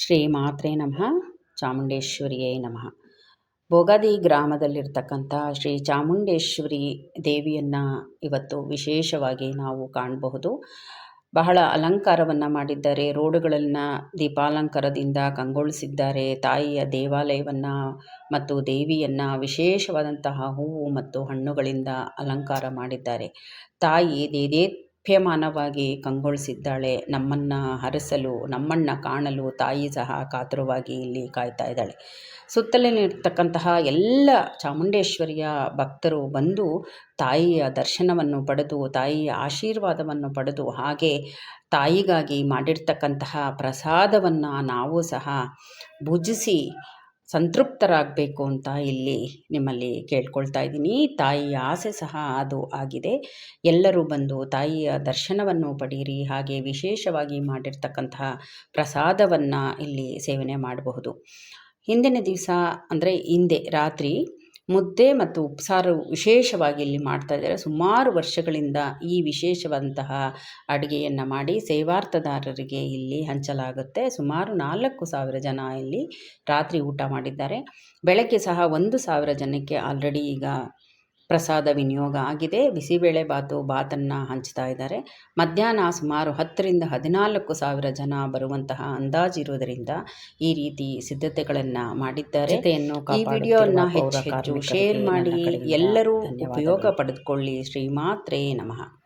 ಶ್ರೀ ಮಾತ್ರೇ ನಮಃ, ಚಾಮುಂಡೇಶ್ವರಿಯೇ ನಮಃ. ಭೋಗಾದಿ ಗ್ರಾಮದಲ್ಲಿರ್ತಕ್ಕಂಥ ಶ್ರೀ ಚಾಮುಂಡೇಶ್ವರಿ ದೇವಿಯನ್ನು ಇವತ್ತು ವಿಶೇಷವಾಗಿ ನಾವು ಕಾಣಬಹುದು. ಬಹಳ ಅಲಂಕಾರವನ್ನು ಮಾಡಿದ್ದಾರೆ, ರೋಡುಗಳನ್ನು ದೀಪಾಲಂಕಾರದಿಂದ ಕಂಗೊಳಿಸಿದ್ದಾರೆ, ತಾಯಿಯ ದೇವಾಲಯವನ್ನು ಮತ್ತು ದೇವಿಯನ್ನು ವಿಶೇಷವಾದಂತಹ ಹೂವು ಮತ್ತು ಹಣ್ಣುಗಳಿಂದ ಅಲಂಕಾರ ಮಾಡಿದ್ದಾರೆ. ತಾಯಿ ದೇದೇಪ್ಯಮಾನವಾಗಿ ಕಂಗೊಳಿಸಿದ್ದಾಳೆ. ನಮ್ಮನ್ನು ಹರಸಲು, ನಮ್ಮನ್ನು ಕಾಣಲು ತಾಯಿ ಸಹ ಕಾತುರವಾಗಿ ಇಲ್ಲಿ ಕಾಯ್ತಾ ಇದ್ದಾಳೆ. ಸುತ್ತಲಿನಿರ್ತಕ್ಕಂತಹ ಎಲ್ಲ ಚಾಮುಂಡೇಶ್ವರಿಯ ಭಕ್ತರು ಬಂದು ತಾಯಿಯ ದರ್ಶನವನ್ನು ಪಡೆದು, ತಾಯಿಯ ಆಶೀರ್ವಾದವನ್ನು ಪಡೆದು, ಹಾಗೆ ತಾಯಿಗಾಗಿ ಮಾಡಿರ್ತಕ್ಕಂತಹ ಪ್ರಸಾದವನ್ನು ನಾವು ಸಹ ಭುಜಿಸಿ ಸಂತೃಪ್ತರಾಗಬೇಕು ಅಂತ ಇಲ್ಲಿ ನಿಮ್ಮಲ್ಲಿ ಕೇಳ್ಕೊಳ್ತಾ ಇದ್ದೀನಿ. ತಾಯಿಯ ಆಸೆ ಸಹ ಅದು ಆಗಿದೆ. ಎಲ್ಲರೂ ಬಂದು ತಾಯಿಯ ದರ್ಶನವನ್ನು ಪಡೀರಿ ಹಾಗೆ ವಿಶೇಷವಾಗಿ ಮಾಡಿರ್ತಕ್ಕಂತಹ ಪ್ರಸಾದವನ್ನು ಇಲ್ಲಿ ಸೇವನೆ ಮಾಡಬಹುದು. ಹಿಂದಿನ ದಿವಸ ಅಂದರೆ ಹಿಂದೆ ರಾತ್ರಿ ಮುದ್ದೆ ಮತ್ತು ಉಪ್ಸಾರು ವಿಶೇಷವಾಗಿ ಇಲ್ಲಿ ಮಾಡ್ತಾ ಇದ್ದಾರೆ. ಸುಮಾರು ವರ್ಷಗಳಿಂದ ಈ ವಿಶೇಷವಂತಹ ಅಡುಗೆಯನ್ನು ಮಾಡಿ ಸೇವಾರ್ಥದಾರರಿಗೆ ಇಲ್ಲಿ ಹಂಚಲಾಗುತ್ತೆ. ಸುಮಾರು ನಾಲ್ಕು ಸಾವಿರ ಜನ ಇಲ್ಲಿ ರಾತ್ರಿ ಊಟ ಮಾಡಿದ್ದಾರೆ. ಬೆಳಗ್ಗೆ ಸಹ ಒಂದು ಸಾವಿರ ಜನಕ್ಕೆ ಆಲ್ರೆಡಿ ಈಗ ಪ್ರಸಾದ ವಿನಿಯೋಗ ಆಗಿದೆ. ಬಿಸಿಬೇಳೆ ಬಾತು ಬಾತನ್ನು ಹಂಚ್ತಾ ಇದ್ದಾರೆ. ಮಧ್ಯಾಹ್ನ ಸುಮಾರು ಹತ್ತರಿಂದ ಹದಿನಾಲ್ಕು ಸಾವಿರ ಜನ ಬರುವಂತಹ ಅಂದಾಜಿರುವುದರಿಂದ ಈ ರೀತಿ ಸಿದ್ಧತೆಗಳನ್ನು ಮಾಡಿದ್ದಾರೆ. ಈ ವಿಡಿಯೋನ ಹೆಚ್ಚು ಹೆಚ್ಚು ಶೇರ್ ಮಾಡಿ ಎಲ್ಲರೂ ಉಪಯೋಗ ಪಡೆದುಕೊಳ್ಳಿ. ಶ್ರೀಮಾತ್ರೇ ನಮಃ.